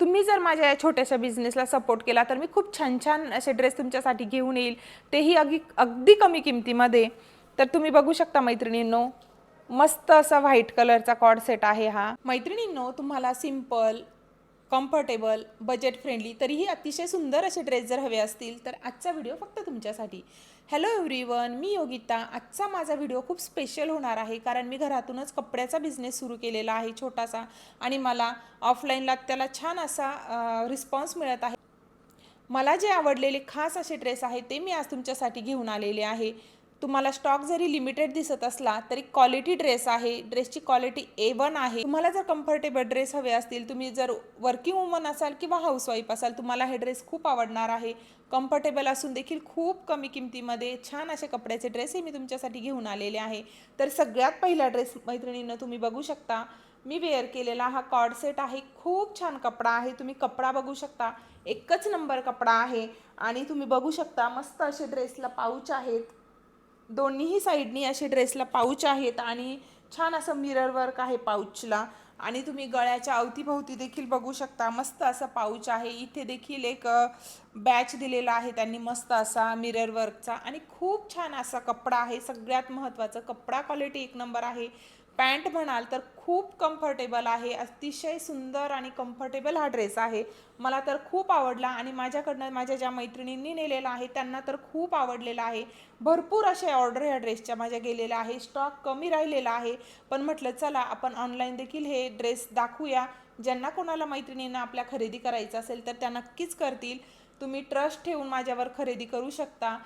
तुम्ही जर माझ्या या छोट्याशा बिझनेसला सपोर्ट केला तर मी खूप छान छान असे ड्रेस तुमच्यासाठी घेऊन येईल. तेही अगदी अगदी कमी किमतीमध्ये. तर तुम्ही बघू शकता मैत्रिणींनो मस्त असा व्हाईट कलरचा कॉड सेट आहे हा. मैत्रिणींनो तुम्हाला सिंपल कम्फर्टेबल बजेट फ्रेंडली तरीही अतिशय सुंदर असे ड्रेस जर हवे असतील तर आजचा व्हिडिओ फक्त तुमच्यासाठी. हॅलो एव्हरीवन मी योगिता. आजचा माझा व्हिडिओ खूप स्पेशल होणार आहे कारण मी घरातूनच कपड्याचा बिझनेस सुरू केलेला आहे छोटासा आणि मला ऑफलाईनला त्याला छान असा रिस्पॉन्स मिळत आहे. मला जे आवडलेले खास असे ड्रेस आहेत ते मी आज तुमच्यासाठी घेऊन आलेले आहे. तुम्हाला स्टॉक जरी लिमिटेड दिसत असला तरी क्वालिटी ड्रेस आहे. ड्रेसची क्वालिटी ए वन आहे. तुम्हाला जर कम्फर्टेबल ड्रेस हवे असतील तुम्ही जर वर्किंग वुमन असाल किंवा हाऊसवाईफ असाल तुम्हाला हे ड्रेस खूप आवडणार आहे. कम्फर्टेबल असून देखील खूप कमी किमतीमध्ये छान असे कपड्याचे ड्रेस हे मी तुमच्यासाठी घेऊन आलेले आहे. तर सगळ्यात पहिला ड्रेस मैत्रिणीनं तुम्ही बघू शकता. मी वेअर केलेला हा कॉड सेट आहे. खूप छान कपडा आहे. तुम्ही कपडा बघू शकता. एकच नंबर कपडा आहे. आणि तुम्ही बघू शकता मस्त असे ड्रेसला पाऊच आहेत. दोन्हीही साईडनी असे ड्रेसला पाऊच आहेत आणि छान असं मिरर वर्क आहे पाऊचला आणि तुम्ही गळ्याच्या अवतीभोवती देखील बघू शकता मस्त असा पाऊच आहे. इथे देखील एक बॅच दिलेला आहे त्यांनी मस्त असा मिरर वर्कचा आणि खूप छान असा कपडा आहे. सगळ्यात महत्त्वाचं कपडा क्वालिटी एक नंबर आहे. पॅन्ट म्हणाल तर खूप कम्फर्टेबल आहे अतिशय सुंदर आणि कम्फर्टेबल हा ड्रेस आहे. मला तर खूप आवडला आणि माझ्याकडनं माझ्या ज्या मैत्रिणींनी नेलेला आहे त्यांना तर खूप आवडलेला आहे. भरपूर अशा ऑर्डर ह्या ड्रेसच्या माझ्या गेलेल्या आहे. स्टॉक कमी राहिलेला आहे. पण म्हटलं चला आपण ऑनलाईन देखील हे ड्रेस दाखवूया. ज्यांना कोणाला मैत्रिणींना आपल्या खरेदी करायचं असेल तर त्या नक्कीच करतील. तुम्ही ट्रस्ट ठेवून माझ्यावर खरेदी करू शकता.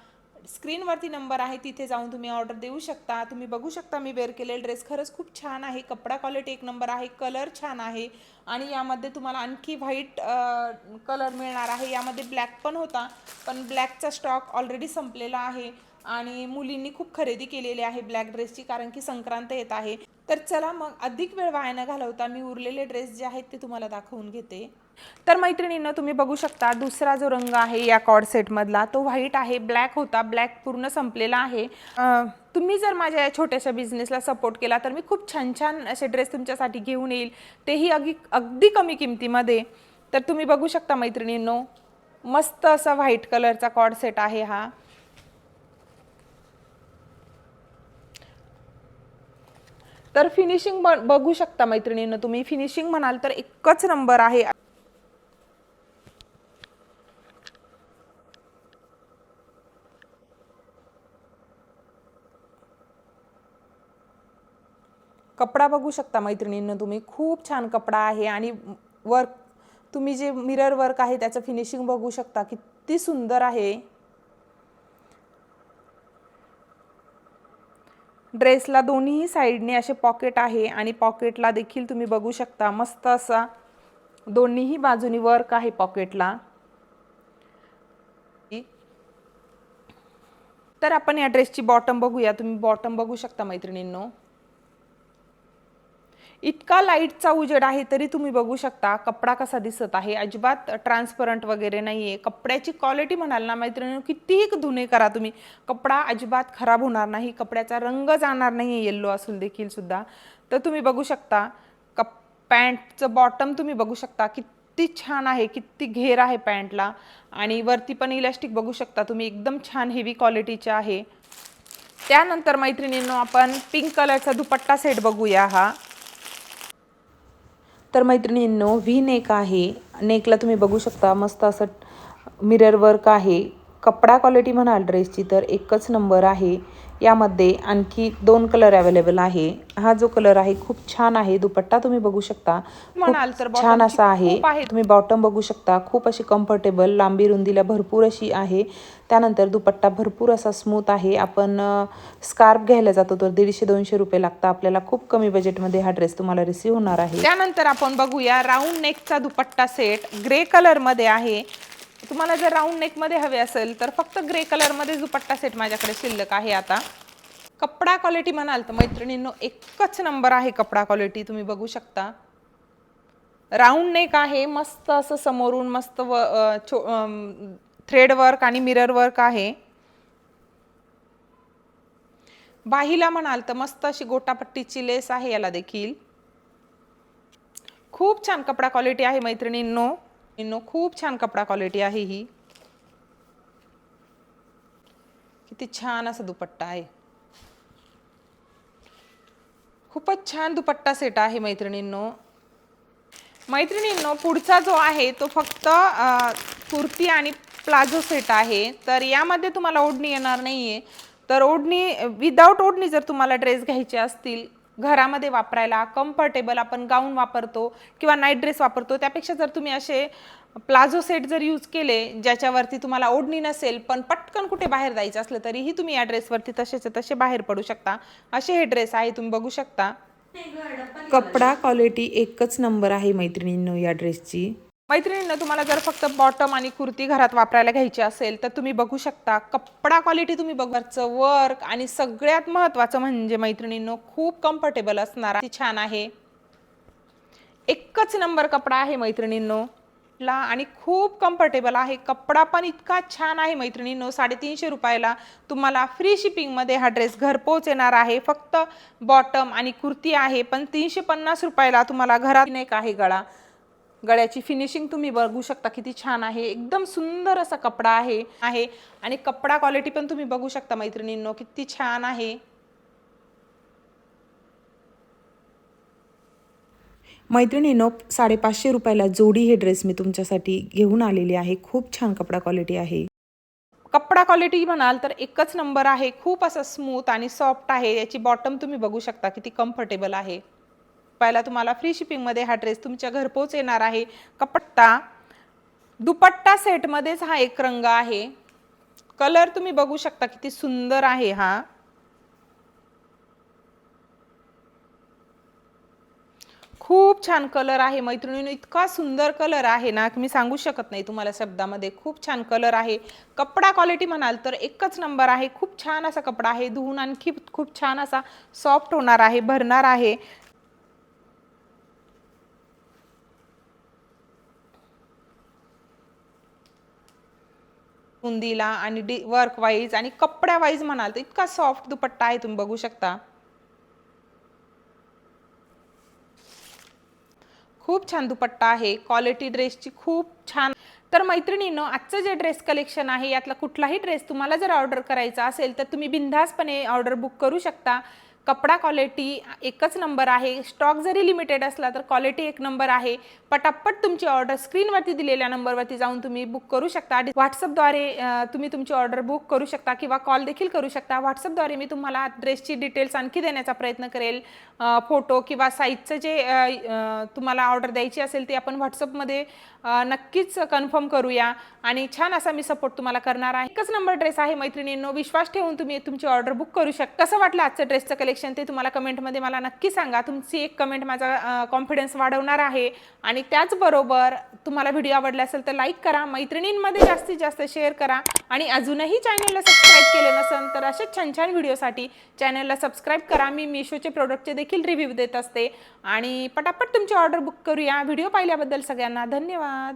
स्क्रीनवरती नंबर आहे तिथे जाऊन तुम्ही ऑर्डर देऊ शकता. तुम्ही बघू शकता मी वेअर केलेला ड्रेस. खरंच खूप छान आहे. कपडा क्वालिटी एक नंबर आहे. कलर छान आहे. आणि यामध्ये तुम्हाला आणखी व्हाईट कलर मिळणार आहे. यामध्ये ब्लॅक पण होता पण ब्लॅकचा स्टॉक ऑलरेडी संपलेला आहे. आणि मुलींनी खूप खरेदी केलेली आहे ब्लॅक ड्रेसची कारण की संक्रांत येत आहे. तर चला मग अधिक वेळ वाया न घालवता मी उरलेले ड्रेस जे आहेत ते तुम्हाला दाखवून घेते. तर मैत्रिणींना तुम्ही बघू शकता दुसरा जो रंग आहे या कॉड सेटमधला तो व्हाईट आहे ब्लॅक होता ब्लॅक पूर्ण संपलेला आहे. तुम्ही जर माझ्या या छोट्याशा बिझनेसला सपोर्ट केला तर मी खूप छान छान असे ड्रेस तुमच्यासाठी घेऊन येईल. तेही अगदी अगदी कमी किमतीमध्ये. तर तुम्ही बघू शकता मैत्रिणींनो मस्त असा व्हाईट कलरचा कॉड सेट आहे हा. तर फिनिशिंग बघू शकता मैत्रिणींनो तुम्ही फिनिशिंग म्हणाल तर एकच नंबर आहे. कपडा बघू शकता मैत्रिणींना तुम्ही. खूप छान कपडा आहे आणि वर्क तुम्ही जे मिरर वर्क आहे त्याचं फिनिशिंग बघू शकता. किती सुंदर आहे. ड्रेसला दोन्ही साईडने असे पॉकेट आहे आणि पॉकेटला देखील तुम्ही बघू शकता. मस्त असा दोन्हीही बाजूनी वर्क आहे पॉकेटला तर आपण या ड्रेसची बॉटम बघूया. तुम्ही बॉटम बघू शकता मैत्रिणींनो. इतका लाईटचा उजेड आहे तरी तुम्ही बघू शकता कपडा कसा दिसत आहे. अजिबात ट्रान्सपरंट वगैरे नाही आहे कपड्याची क्वालिटी म्हणाल ना मैत्रिणी कितीही धुणे करा तुम्ही कपडा अजिबात खराब होणार नाही. कपड्याचा रंग जाणार नाही आहे येल्लो असून देखील सुद्धा. तर तुम्ही बघू शकता कप पॅन्टचं बॉटम तुम्ही बघू शकता. किती छान आहे किती घेर आहे पॅन्टला आणि वरती पण इलास्टिक बघू शकता तुम्ही एकदम छान हेवी क्वालिटीचे आहे. त्यानंतर मैत्रिणींनो आपण पिंक कलरचा दुपट्टा सेट बघूया हा. तर मैत्रिणींनो व्ही नेक आहे. नेकला तुम्ही बघू शकता मस्त असं मिरर वर्क आहे. कपडा क्वालिटी म्हणाल ड्रेसची तर एकच नंबर आहे. यामध्ये आणखी दोन कलर अवेलेबल आहे. हा जो कलर आहे खूप छान आहे. दुपट्टा तुम्ही बघू शकता. म्हणाल तर छान असा आहे. तुम्ही बॉटम बघू शकता. खूप अशी कम्फर्टेबल लांबी रुंदीला भरपूर अशी आहे. त्यानंतर दुपट्टा भरपूर असा स्मूथ आहे. आपण स्कार्फ घ्यायला जातो तर दीडशे दोनशे रुपये लागतं. आपल्याला खूप कमी बजेटमध्ये हा ड्रेस तुम्हाला रिसीव्ह होणार आहे. त्यानंतर आपण बघूया राऊंड नेकचा दुपट्टा सेट ग्रे कलरमध्ये आहे. तुम्हाला जर राऊंड नेकमध्ये हवे असेल तर फक्त ग्रे कलरमध्ये दुपट्टा सेट माझ्याकडे शिल्लक आहे आता. कपडा क्वालिटी म्हणाल तर मैत्रिणींनो एकच नंबर आहे कपडा क्वालिटी तुम्ही बघू शकता. राऊंड नेक आहे मस्त असं समोरून मस्त व छो थ्रेड वर्क आणि मिरर वर्क आहे. बाहीला म्हणाल तर मस्त अशी गोटापट्टीची लेस आहे याला देखील. खूप छान कपडा क्वालिटी आहे मैत्रिणींनो. इनो खूप छान कपडा क्वालिटी आहे ही. किती छान असा दुपट्टा आहे. खूपच छान दुपट्टा सेट आहे मैत्रिणींनो. मैत्रिणींनो पुढचा जो आहे तो फक्त कुर्ती आणि प्लाझो सेट आहे. तर यामध्ये तुम्हाला ओढणी येणार नाही आहे तर ओढणी विदाऊट ओढणी जर तुम्हाला ड्रेस घ्यायचे असतील घरामध्ये वापरायला कम्फर्टेबल आपण गाऊन वापरतो किंवा नाईट ड्रेस वापरतो त्यापेक्षा जर तुम्ही असे प्लाझो सेट जर यूज केले ज्याच्यावरती तुम्हाला ओढणी नसेल पण पटकन कुठे बाहेर जायचं असलं तरीही तुम्ही या ड्रेसवरती तसेच तसे बाहेर पडू शकता. असे हे ड्रेस आहे तुम्ही बघू शकता. कपडा क्वालिटी एकच नंबर आहे मैत्रिणींनो या ड्रेसची मैत्रिणींना तुम्हाला जर फक्त बॉटम आणि कुर्ती घरात वापरायला घ्यायची असेल तर तुम्ही बघू शकता कपडा क्वालिटी तुम्ही बघायचं वर्क आणि सगळ्यात महत्त्वाचं म्हणजे मैत्रिणींनो खूप कम्फर्टेबल असणार. ती छान आहे. एकच नंबर कपडा आहे मैत्रिणींनो. ला आणि खूप कम्फर्टेबल आहे. कपडा पण इतका छान आहे मैत्रिणींनो साडेतीनशे रुपयाला. तुम्हाला फ्री शिपिंगमध्ये हा ड्रेस घरपोच येणार आहे. फक्त बॉटम आणि कुर्ती आहे पण तीनशे पन्नास रुपयाला तुम्हाला घरात नाही एक आहे गळा. गळ्याची फिनिशिंग तुम्ही बघू शकता किती छान आहे. एकदम सुंदर असा कपडा आहे. आहे. आणि कपडा क्वालिटी पण तुम्ही बघू शकता मैत्रिणींनो किती छान आहे. मैत्रिणीनो साडेपाचशे रुपयाला जोडी हे ड्रेस मी तुमच्यासाठी घेऊन आलेली आहे. खूप छान कपडा क्वालिटी आहे. कपडा क्वालिटी म्हणाल तर एकच नंबर आहे. खूप असं स्मूथ आणि सॉफ्ट आहे. याची बॉटम तुम्ही बघू शकता किती कम्फर्टेबल आहे. रुपयाला तुम्हाला फ्री शिपिंगमध्ये हा ड्रेस तुमच्या घरपोच येणार आहे. कपट्टा. दुपट्टा सेटमध्येच हा एक रंग आहे. कलर तुम्ही बघू शकता किती सुंदर आहे हा. खूप छान कलर आहे. मैत्रिणीनं इतका सुंदर कलर आहे ना की मी सांगू शकत नाही तुम्हाला शब्दामध्ये. खूप छान कलर आहे. कपडा क्वालिटी म्हणाल तर एकच नंबर आहे. खूप छान असा कपडा आहे. धुवून आणखी खूप छान असा सॉफ्ट होणार आहे भरणार आहे. बुंदीला आणि डी वर्क वाईज आणि कपड्या वाईज म्हणाल तर इतका सॉफ्ट दुपट्टा आहे तुम्ही बघू शकता. खूप छान दुपट्टा आहे. क्वालिटी ड्रेसची खूप छान. तर मैत्रिणीनं आजचं जे ड्रेस कलेक्शन आहे यातला कुठलाही ड्रेस तुम्हाला जर ऑर्डर करायचा असेल तर तुम्ही बिंदासपणे ऑर्डर बुक करू शकता. कपडा क्वालिटी एकच नंबर आहे. स्टॉक जरी लिमिटेड असला तर क्वालिटी एक नंबर आहे. पटापट तुमची ऑर्डर स्क्रीनवरती दिलेल्या नंबरवरती जाऊन तुम्ही बुक करू शकता. व्हॉट्सअपद्वारे तुम्ही तुमची ऑर्डर बुक करू शकता किंवा कॉल देखील करू शकता. व्हॉट्सअपद्वारे मी तुम्हाला ड्रेसची डिटेल्स आणखी देण्याचा प्रयत्न करेल. फोटो किंवा साईजचं जे तुम्हाला ऑर्डर द्यायची असेल ते आपण व्हॉट्सअपमध्ये नक्कीच कन्फर्म करूया. आणि छान असा मी सपोर्ट तुम्हाला करणार आहे. एकच नंबर ड्रेस आहे मैत्रिणींनो. विश्वास ठेवून तुम्ही तुमची ऑर्डर बुक करू शकता. कसं वाटलं आजचं ड्रेसचं कलेक्शन ते तुम्हाला कमेंटमध्ये मला नक्की सांगा. तुमची एक कमेंट माझा कॉन्फिडन्स वाढवणार आहे. आणि त्याचबरोबर तुम्हाला व्हिडिओ आवडला असेल तर लाईक करा. मैत्रिणींमध्ये जास्तीत जास्त शेअर करा. आणि अजूनही चॅनलला सबस्क्राईब केले नसेल तर असेच छान छान व्हिडिओसाठी चॅनलला सबस्क्राईब करा. मी मिशोचे प्रोडक्टचे देखील रिव्ह्यू देत असते. आणि पटापट तुमची ऑर्डर बुक करूया. व्हिडिओ पाहिल्याबद्दल सगळ्यांना धन्यवाद.